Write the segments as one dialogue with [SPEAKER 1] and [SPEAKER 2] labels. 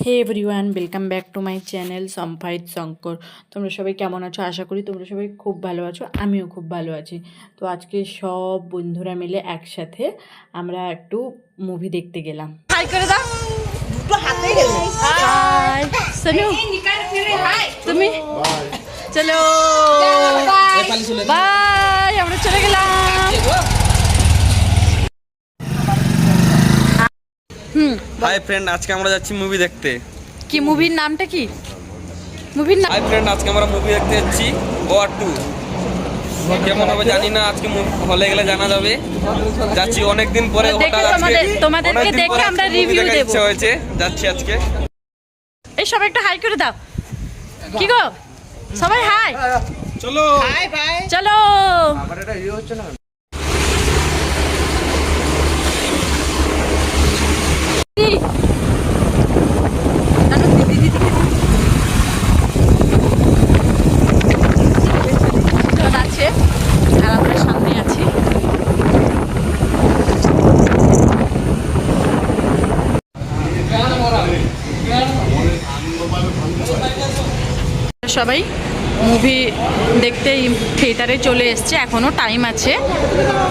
[SPEAKER 1] Hey everyone welcome back to my channel সম্পাইত Shankar তোমরা সবাই কেমন আছো? আশা করি তোমরা সবাই খুব ভালো আছো আমিও খুব ভালো আছি। তো আজকে সব বন্ধুরা মিলে একসাথে আমরা একটু মুভি দেখতে গেলাম। হাই করে দাও। হাই সোনু তুমি? চলো। বাই আমরা চলে গেলাম।
[SPEAKER 2] হাই ফ্রেন্ড আজকে আমরা যাচ্ছি মুভি দেখতে।
[SPEAKER 1] কি মুভির নামটা কি? মুভির নাম
[SPEAKER 2] হাই ফ্রেন্ড আজকে আমরা মুভি দেখতে যাচ্ছি ওয়ার টু কেমন হবে জানি না আজকে হলে গেলে জানা যাবে। যাচ্ছি অনেকদিন পরে হঠাৎ আজকে
[SPEAKER 1] তোমাদেরকে দেখে আমরা
[SPEAKER 2] movie
[SPEAKER 1] review
[SPEAKER 2] ইচ্ছা হয়েছে। যাচ্ছি আজকে।
[SPEAKER 1] এই সবাই একটু হাই করে দাও। কি গো? সবাই হাই
[SPEAKER 2] চলো
[SPEAKER 1] চলো। কি? জানো, দিদি, দিদি, দিদি। জন আছে আর আমরা সামনে আছি সবাই মুভি দেখতে থিয়েটারে চলে এসছে এখনও টাইম আছে।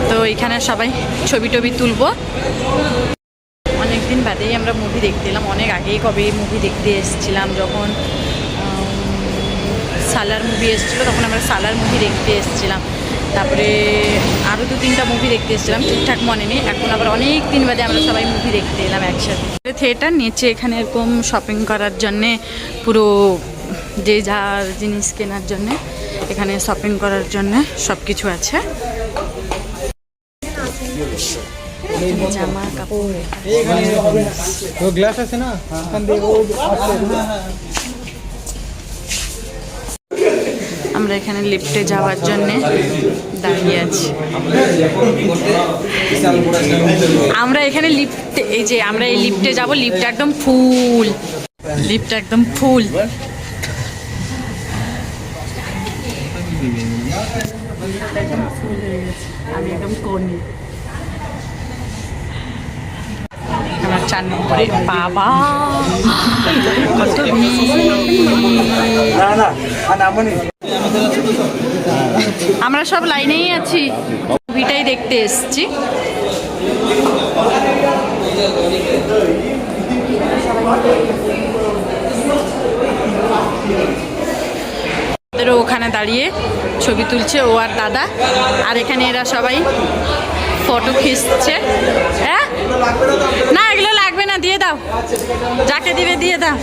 [SPEAKER 1] তো এখানে সবাই ছবি টবি তুলবো। বাদেই আমরা মুভি দেখতে এলাম। অনেক আগেই কবে মুভি দেখতে এসেছিলাম, যখন সালার মুভি এসেছিল, তখন আমরা সালার মুভি দেখতে এসেছিলাম। তারপরে আরও দু তিনটা মুভি দেখতে এসেছিলাম, ঠিকঠাক মনে নেই। এখন আবার অনেক দিন বাদে আমরা সবাই মুভি দেখতে এলাম একসাথে। থিয়েটার নিচে এখানে এরকম শপিং করার জন্যে পুরো যে যার জিনিস কেনার জন্যে এখানে শপিং করার জন্যে সব কিছু আছে। জামা কাপড়
[SPEAKER 3] তো গ্লাস আছে না? ওখান দিয়ে ও
[SPEAKER 1] আমরা এখানে লিফটে যাওয়ার জন্যে দাঁড়িয়ে আছি। আমরা এখানে লিফটে এই যে আমরা এই লিফটে যাব লিফট একদম ফুল লিফট একদম ফুল আমি একদম কোনি আমার চার নম্বরে বাবা। কত আমরা সব লাইনেই আছি। মুভিটাই দেখতে এসছি। ওখানে দাঁড়িয়ে ছবি তুলছে ও আর দাদা। আর এখানে এরা সবাই। ফটো খিঁচছে হ্যাঁ না, এগুলো লাগবে না, দিয়ে দাও। যাকে দিবে, দিয়ে দাও।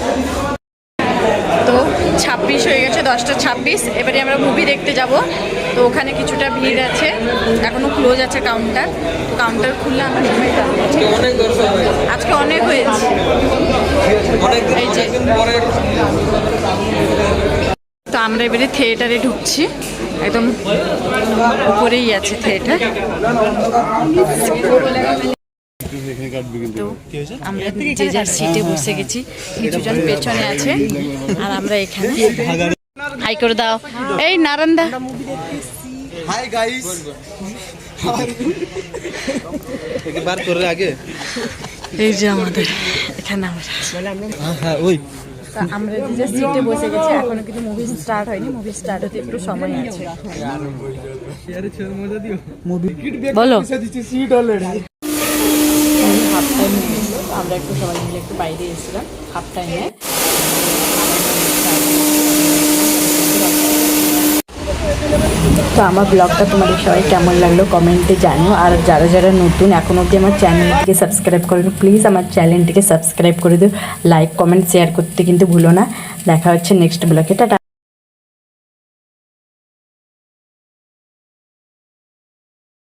[SPEAKER 1] তো ছাব্বিশ হয়ে গেছে, দশটা ছাব্বিশ। এবারে আমরা মুভি দেখতে যাব। তো ওখানে কিছুটা ভিড় আছে। এখনও ক্লোজ আছে কাউন্টার তো কাউন্টার খুললে আমরা আজকে অনেক হয়েছে। এই যে। আমরা এবারে থিয়েটারে ঢুকছি। একদম উপরেই আছে থিয়েটার। যে যার সিটে বসে গেছি পেছনে আছে আর আমরা এখানে। দাও। এই এই যে আমাদের এখানে তা আমরা যে সিটে বসে গেছি এখনও কিন্তু মুভি স্টার্ট হয়নি মুভি স্টার্ট হতে একটু সময় আছে। বলো। হাফ টাইম আমরা একটু সবাই মিলে একটু বাইরে এসেছিলাম হাফ টাইমে তো আমার ব্লগটা তোমাদের সবাই কেমন লাগল কমেন্টে জানো আর যারা যারা নতুন, এখন অবধি আমার চ্যানেলটিকে সাবস্ক্রাইব করো প্লিজ আমার চ্যানেলটিকে সাবস্ক্রাইব করে দিও। লাইক কমেন্ট শেয়ার করতে কিন্তু ভুলো না। দেখা হচ্ছে নেক্সট ব্লগে টাটা।